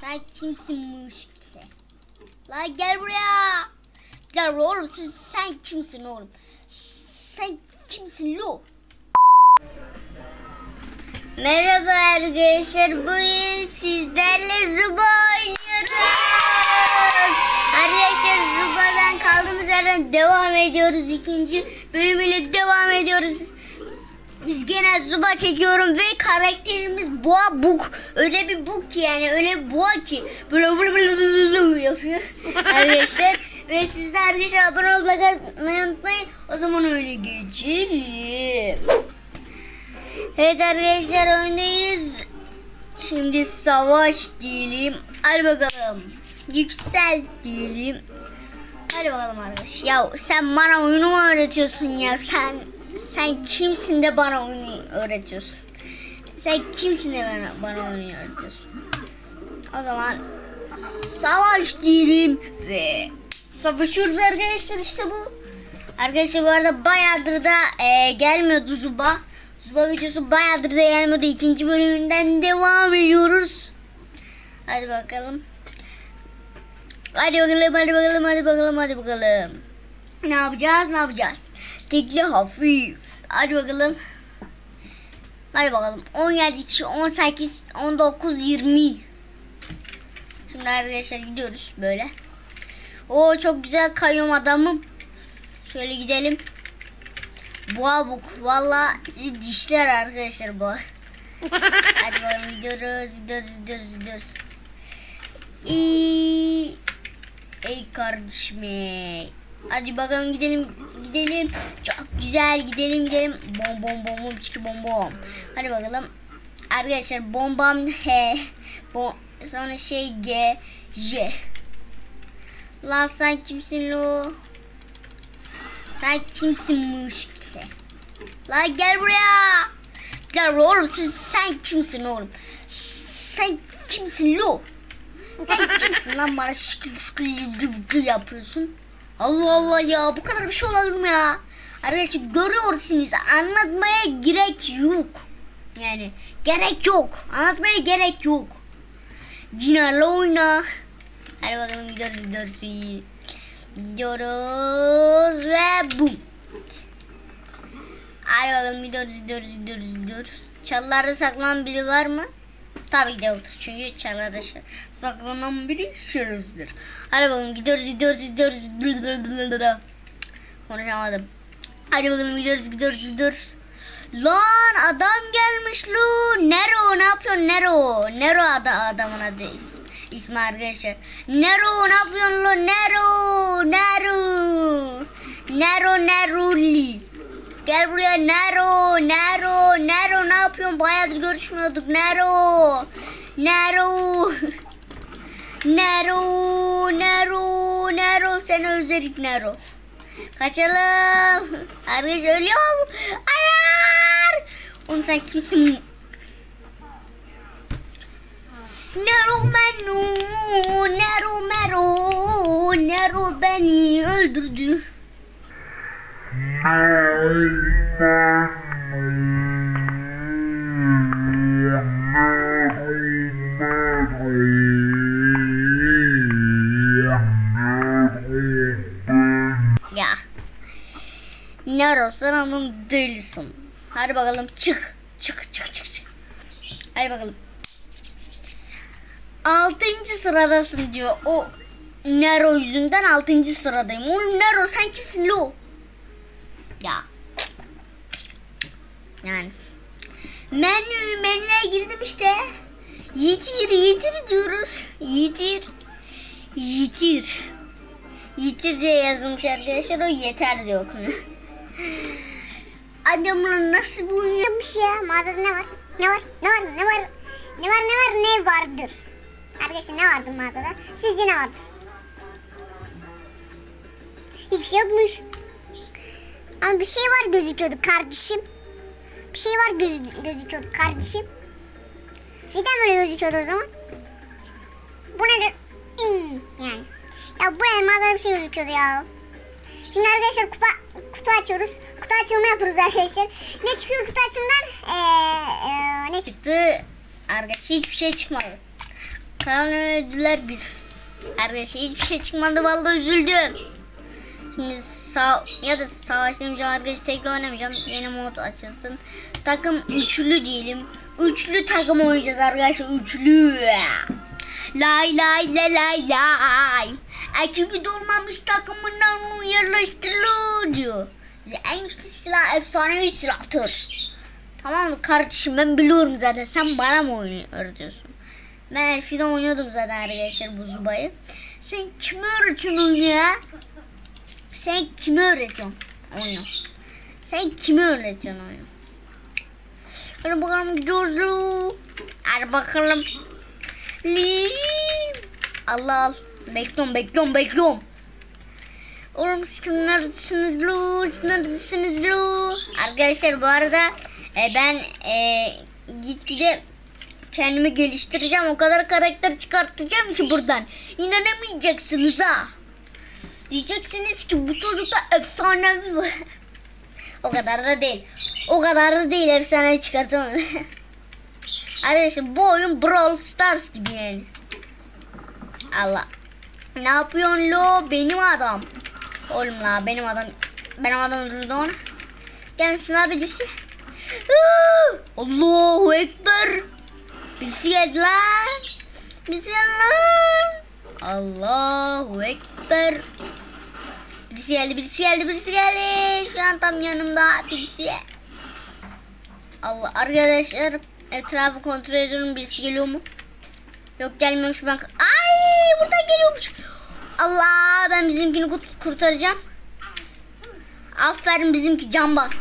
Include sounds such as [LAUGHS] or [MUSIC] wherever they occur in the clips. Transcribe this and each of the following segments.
Sen kimsin müşkte? La gel buraya. Gel oğlum siz, sen kimsin oğlum? Sen kimsin lo? Merhaba arkadaşlar. Bugün sizlerle Zuba oynuyoruz. Arkadaşlar Zuba'dan kaldığımız yerden devam ediyoruz. İkinci bölümüyle devam ediyoruz. Biz gene Zuba çekiyorum ve karakterimiz Boğa Buk. Öyle bir buk ki yani öyle boğa ki böyle vır vır vır vır yapıyor [LAUGHS] arkadaşlar. Ve siz de arkadaşlar abone olmayı unutmayın. O zaman öyle geçelim. Evet arkadaşlar oyundayız. Şimdi savaş diyelim. Hadi bakalım. Yüksel diyelim. Hadi bakalım arkadaş. Ya sen bana oyunu mu öğretiyorsun ya? Sen sen kimsin de bana oyunu öğretiyorsun? Sen kimsin de bana, bana oyunu öğretiyorsun? O zaman savaş diyelim ve savaşıyoruz arkadaşlar işte bu. Arkadaşlar bu arada bayağıdır da e, gelmiyordu Zuba. Zuba videosu bayağıdır da gelmiyordu. İkinci bölümünden devam ediyoruz. Hadi bakalım. Hadi bakalım, hadi bakalım, hadi bakalım, hadi bakalım. Ne yapacağız, ne yapacağız? Tekli hafif. Hadi bakalım. Hadi bakalım. 17 kişi, 18, 19, 20. Şimdi arkadaşlar gidiyoruz böyle. Oo çok güzel kayıyorum adamım. Şöyle gidelim. Boğa buk. Valla dişler arkadaşlar bu. [LAUGHS] Hadi bakalım gidiyoruz, gidiyoruz, gidiyoruz, gidiyoruz. İyi. Ey kardeşim ey. Hadi bakalım gidelim gidelim. Çok güzel gidelim gidelim. Bom bom bom bom çıkı bom bom. Hadi bakalım. Arkadaşlar bombam [LAUGHS] H. Bom, sonra şey G. J. Lan sen kimsin lo? Sen kimsinmiş ki? Lan gel buraya. Gel oğlum siz, sen kimsin oğlum? Sen kimsin lo? Sen kimsin lan bana şıkıl şıkıl yapıyorsun? Allah Allah ya bu kadar bir şey olabilir mi ya? Arkadaşlar görüyorsunuz anlatmaya gerek yok. Yani gerek yok. Anlatmaya gerek yok. Cinarla oyna. Hadi bakalım gidiyoruz gidiyoruz. Gidiyoruz ve bum. Hadi bakalım gidiyoruz gidiyoruz gidiyoruz gidiyoruz. Çalılarda saklanan biri var mı? Tabii yoktur. Çünkü çalılarda ş- saklanan biri şerefsizdir. Hadi bakalım gidiyoruz gidiyoruz gidiyoruz. Konuşamadım. Hadi bakalım gidiyoruz gidiyoruz gidiyoruz. Lan adam gelmiş lu. Nero ne yapıyorsun Nero? Nero ada adamın adı ismi, ismi arkadaşlar. Nero ne yapıyorsun lu? Nero. Nero. Nero Neruli. Gel buraya Nero. Nero. Nero ne yapıyorsun? Bayağıdır görüşmüyorduk. Nero. Nero. Nero. Nero. Nero. Seni özledik Nero. Kaçalım. Arkadaş ölüyorum. Hayır. Oğlum sen kimsin? Nero Menu. Nero Mero. Nero beni öldürdü. Ya. Nero sen onun delisin. Hadi bakalım çık. Çık çık çık çık. Hadi bakalım. Altıncı sıradasın diyor. O Nero yüzünden altıncı sıradayım. Oğlum Nero sen kimsin lo? Ya. Yani. Menü, menüye girdim işte. Yitir, yitir diyoruz. Yitir. Yitir. Yitir diye yazılmış arkadaşlar. O yeter diye okunuyor. Adamın nasıl bu Yapmış ya. Mağazada ne var? Ne var? Ne var? Ne var? Ne var? Ne var? Ne vardır? Arkadaşlar ne vardır mağazada? Sizce ne vardır? Hiçbir şey yokmuş. Ama bir şey var gözüküyordu kardeşim. Bir şey var gözü, gözüküyordu kardeşim. Neden böyle gözüküyordu o zaman? Bu nedir? Hmm, yani. Ya bu ne mağazada bir şey gözüküyordu ya. Şimdi arkadaşlar kupa, kutu açıyoruz. Kutu açılımı yapıyoruz arkadaşlar. Ne çıkıyor kutu açımından? Ee, ee, ne çıktı? çıktı? Arkadaş hiçbir şey çıkmadı. Kalan ödüller bir. Arkadaşlar hiçbir şey çıkmadı vallahi üzüldüm. Şimdi sağ ya da savaşlamayacağım arkadaşlar tek oynamayacağım. Yeni mod açılsın. Takım üçlü diyelim. Üçlü takım oynayacağız arkadaşlar. Üçlü. Lay lay lay lay lay. Ekibi dolmamış takımından yerleştiriliyor diyor. En güçlü silah efsanevi silahtır. Tamam kardeşim ben biliyorum zaten sen bana mı oyunu öğretiyorsun? Ben eskiden oynuyordum zaten arkadaşlar bu zubayı. Sen kime öğretiyorsun ya? Sen kime öğretiyorsun oyunu? Sen kime öğretiyorsun oyunu? Hadi bakalım lu. Hadi bakalım. Li. Allah al. Bekliyorum bekliyorum bekliyorum. Oğlum siz neredesiniz lu? Siz neredesiniz lu? Arkadaşlar bu arada e, ben e, gitgide kendimi geliştireceğim. O kadar karakter çıkartacağım ki buradan. İnanamayacaksınız ha. Diyeceksiniz ki bu çocukta efsanevi var. [LAUGHS] o kadar da değil. O kadar da değil efsane çıkartamam. [LAUGHS] Arkadaşlar bu oyun Brawl Stars gibi yani. Allah. Ne yapıyorsun lo benim adam. Oğlum la benim adam. Benim adam öldürdü onu. Gelsin abi birisi. [LAUGHS] Allahu Ekber. Birisi geldi lan. Lan. Allahu Ekber. Birisi geldi, birisi geldi, birisi geldi. Şu an tam yanımda birisi. Allah arkadaşlar etrafı kontrol ediyorum. Birisi geliyor mu? Yok gelmiyormuş ben. Ay buradan geliyormuş. Allah ben bizimkini kurt- kurtaracağım. Aferin bizimki cambaz.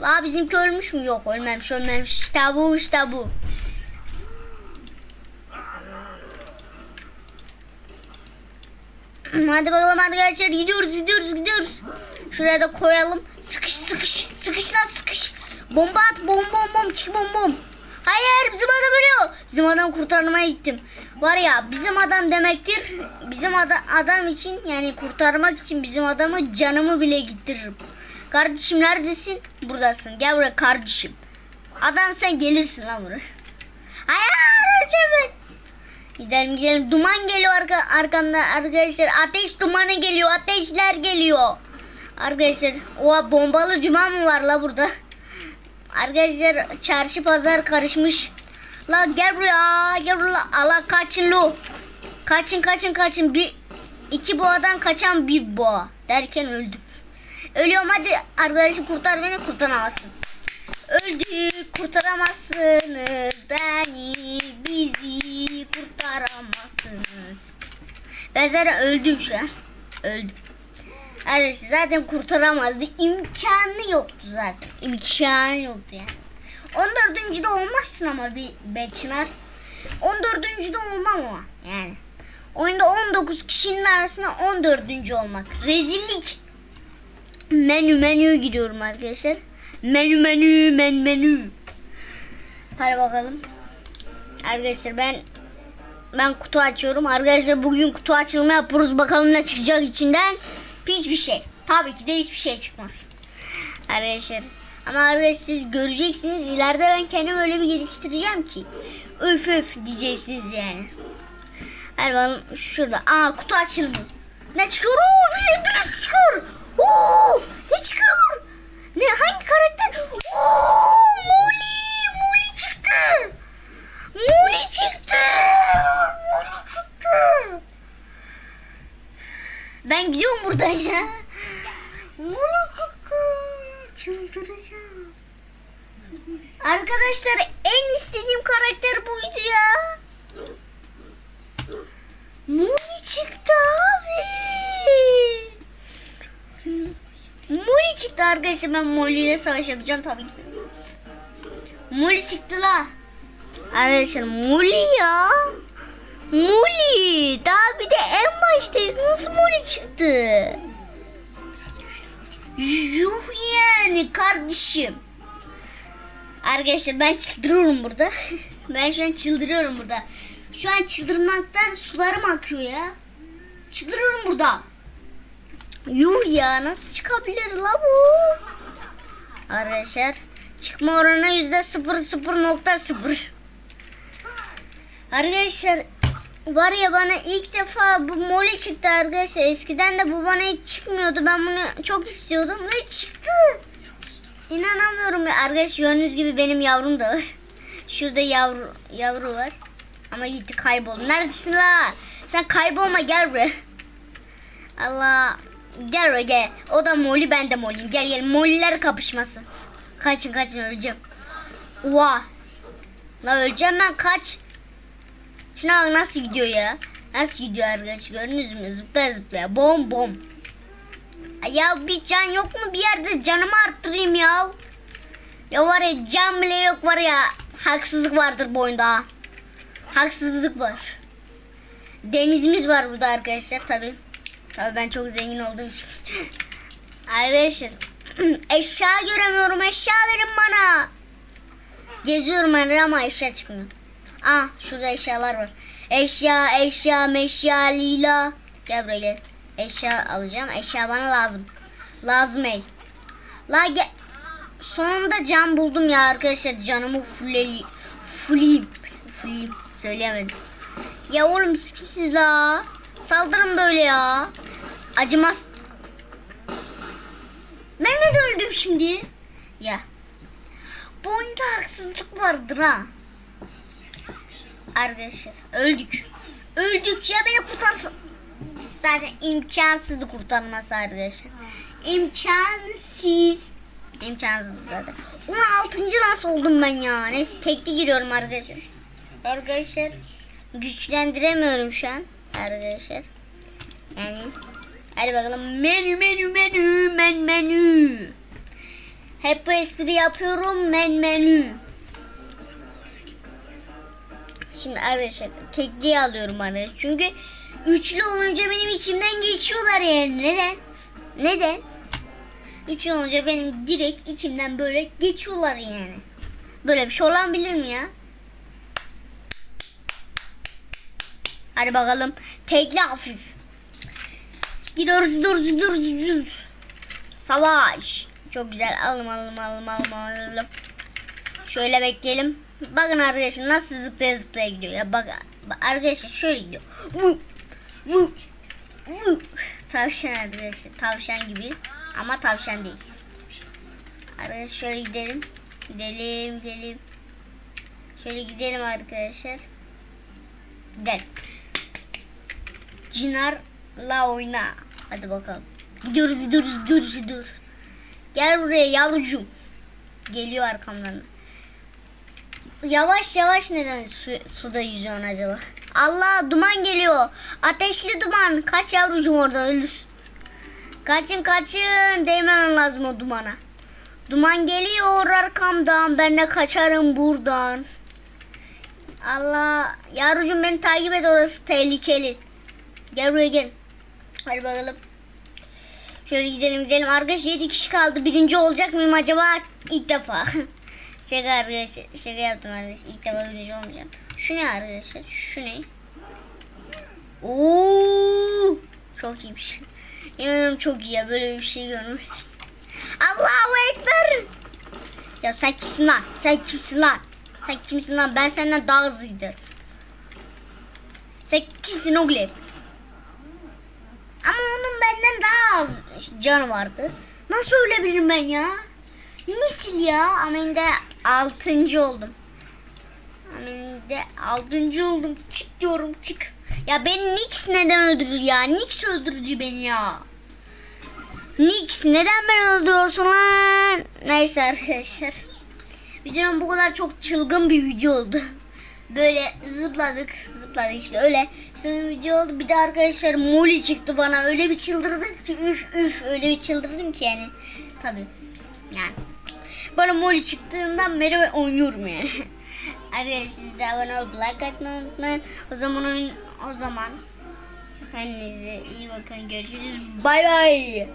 La bizimki ölmüş mü? Yok ölmemiş ölmemiş. İşte bu işte bu. Hadi bakalım arkadaşlar gidiyoruz gidiyoruz gidiyoruz. Şuraya da koyalım. Sıkış sıkış sıkış lan sıkış. Bomba at bom bom bom çık bom bom. Hayır bizim adam ölüyor. Bizim adam kurtarmaya gittim. Var ya bizim adam demektir. Bizim ada- adam için yani kurtarmak için bizim adamı canımı bile gittiririm. Kardeşim neredesin? Buradasın. Gel buraya kardeşim. Adam sen gelirsin lan buraya. Hayır çabuk. Gidelim gidelim. Duman geliyor arka, arkamda arkadaşlar. Ateş dumanı geliyor. Ateşler geliyor. Arkadaşlar oha bombalı duman mı var la burada? Arkadaşlar çarşı pazar karışmış. La gel buraya. Gel buraya. Allah kaçın lu. Kaçın kaçın kaçın. Bir iki boğadan kaçan bir boğa. Derken öldüm. Ölüyorum hadi arkadaşım kurtar beni kurtaramazsın. Öldük kurtaramazsınız beni bizi kurtaramazsınız. Ben zaten öldüm şu an. Öldüm. Arkadaşlar zaten kurtaramazdı. İmkanı yoktu zaten. İmkanı yoktu yani. 14. de olmazsın ama bir Beçinar. 14. de olmam ama yani. Oyunda 19 kişinin arasında 14. olmak. Rezillik. Menü menü gidiyorum arkadaşlar. Menü menü men menü. Hadi bakalım. Arkadaşlar ben ben kutu açıyorum. Arkadaşlar bugün kutu açılımı yapıyoruz. Bakalım ne çıkacak içinden. Hiçbir şey. Tabii ki de hiçbir şey çıkmaz. Arkadaşlar. Ama arkadaşlar siz göreceksiniz. İleride ben kendimi öyle bir geliştireceğim ki. Öf öf diyeceksiniz yani. Bakalım şurada. Aa kutu açılımı. Ne çıkıyor? Oo, bir şey, bir şey çıkıyor. Oo, ne çıkıyor? Ne hangi karakter? Oo, Molly, Molly çıktı. Molly çıktı. Molly çıktı. Ben gidiyorum buradan ya. Molly çıktı. Çıldıracağım. Arkadaşlar en istediğim karakter buydu ya. Molly çıktı abi. Molly çıktı arkadaşlar. Ben Molly ile savaş yapacağım tabii ki. Molly çıktı la. Arkadaşlar Molly ya. Molly. Daha bir de en baştayız. Nasıl Molly çıktı? Yuh yani kardeşim. Arkadaşlar ben çıldırıyorum burada. [LAUGHS] ben şu an çıldırıyorum burada. Şu an çıldırmaktan sularım akıyor ya. Çıldırıyorum burada. Yuh ya nasıl çıkabilir la bu? Arkadaşlar çıkma oranı yüzde sıfır sıfır nokta sıfır. Arkadaşlar var ya bana ilk defa bu mole çıktı arkadaşlar. Eskiden de bu bana hiç çıkmıyordu. Ben bunu çok istiyordum ve çıktı. İnanamıyorum ya. Arkadaş gördüğünüz gibi benim yavrum da var. [LAUGHS] Şurada yavru yavru var. Ama gitti kayboldu. Neredesin la? Sen kaybolma gel buraya. Allah. Gel buraya gel. O da moli ben de moliyim. Gel gel moliler kapışması. Kaçın kaçın öleceğim. Oha. La öleceğim ben kaç. Şuna bak nasıl gidiyor ya. Nasıl gidiyor arkadaş gördünüz mü? Zıplaya zıplaya. Bom bom. Ya bir can yok mu bir yerde canımı arttırayım ya. Ya var ya can bile yok var ya. Haksızlık vardır bu oyunda. Haksızlık var. Denizimiz var burada arkadaşlar tabi. Tabi ben çok zengin olduğum için. [LAUGHS] arkadaşlar [CLEARS THROAT] eşya göremiyorum eşya verin bana. Geziyorum ama eşya çıkmıyor. Ah şurada eşyalar var. Eşya eşya meşya lila. Gel buraya gel. Eşya alacağım. Eşya bana lazım. Lazım ey. La gel. Sonunda can buldum ya arkadaşlar. Canımı fulleyim. Fulleyim. Fulleyim. Söyleyemedim. Ya oğlum siz kimsiniz la? Saldırın böyle ya. Acımaz. Ben ne öldüm şimdi? Ya. Bu oyunda haksızlık vardır ha. Arkadaşlar öldük. Öldük ya beni kurtarsın. Zaten imkansızdı kurtarması arkadaşlar. İmkansız. İmkansız zaten. 16. nasıl oldum ben ya? Neyse tekli giriyorum arkadaşlar. Arkadaşlar güçlendiremiyorum şu an. Arkadaşlar. Yani hadi bakalım menü menü menü men menü. Hep bu espri yapıyorum men menü. Şimdi arkadaşlar tekliği alıyorum arkadaşlar. Çünkü üçlü olunca benim içimden geçiyorlar yani. Neden? Neden? Üçlü olunca benim direkt içimden böyle geçiyorlar yani. Böyle bir şey olabilir mi ya? Hadi bakalım. Tekli hafif. Gidiyoruz, gidiyoruz, gidiyoruz, gidiyoruz. Savaş. Çok güzel. Alım, alım, alım, alım, alım. Şöyle bekleyelim. Bakın arkadaşlar nasıl zıplaya zıplaya gidiyor ya. Bak bak arkadaşlar şöyle gidiyor. Vu, vu, vu. Tavşan arkadaşlar. Tavşan gibi. Ama tavşan değil. Arkadaşlar şöyle gidelim. Gidelim gidelim. Şöyle gidelim arkadaşlar. Gel. Cinar'la oyna. Hadi bakalım. Gidiyoruz gidiyoruz gidiyoruz gidiyoruz. Gel buraya yavrucuğum. Geliyor arkamdan. Yavaş yavaş neden su, suda yüzüyorsun acaba? Allah duman geliyor. Ateşli duman. Kaç yavrucuğum orada ölürsün. Kaçın kaçın. Değmemem lazım o dumana. Duman geliyor arkamdan. Ben de kaçarım buradan. Allah. Yavrucuğum beni takip et orası tehlikeli. Gel buraya gel. Hadi bakalım. Şöyle gidelim gidelim. Arkadaş 7 kişi kaldı. Birinci olacak mıyım acaba? İlk defa. [LAUGHS] şaka arkadaşlar. Şaka yaptım arkadaşlar. İlk defa birinci olmayacağım. Şu ne arkadaşlar? Şu ne? Oo! Çok iyiymiş. Yemin ederim çok iyi ya. Böyle bir şey görmemiştim. Allahu Ekber! Ya sen kimsin lan? Sen kimsin lan? Sen kimsin lan? Ben senden daha hızlı giderim. Sen kimsin oğlum? Ama onun benden daha az canı vardı. Nasıl ölebilirim ben ya? Nasıl ya? Aminde altıncı oldum. Aminde altıncı oldum. Çık diyorum çık. Ya beni Nix neden öldürür ya? Nix öldürücü beni ya. Nix neden beni öldürüyorsun lan? Neyse arkadaşlar. Videonun bu kadar çok çılgın bir video oldu. Böyle zıpladık zıpladık işte öyle. İşte video oldu. Bir de arkadaşlar Molly çıktı bana. Öyle bir çıldırdım ki üf üf öyle bir çıldırdım ki yani. Tabii yani. Bana Molly çıktığından beri oynuyorum yani. [LAUGHS] Arkadaşlar siz de abone olup like atmayı unutmayın. O zaman oyun, o zaman kendinize iyi bakın. Görüşürüz. Bay bay.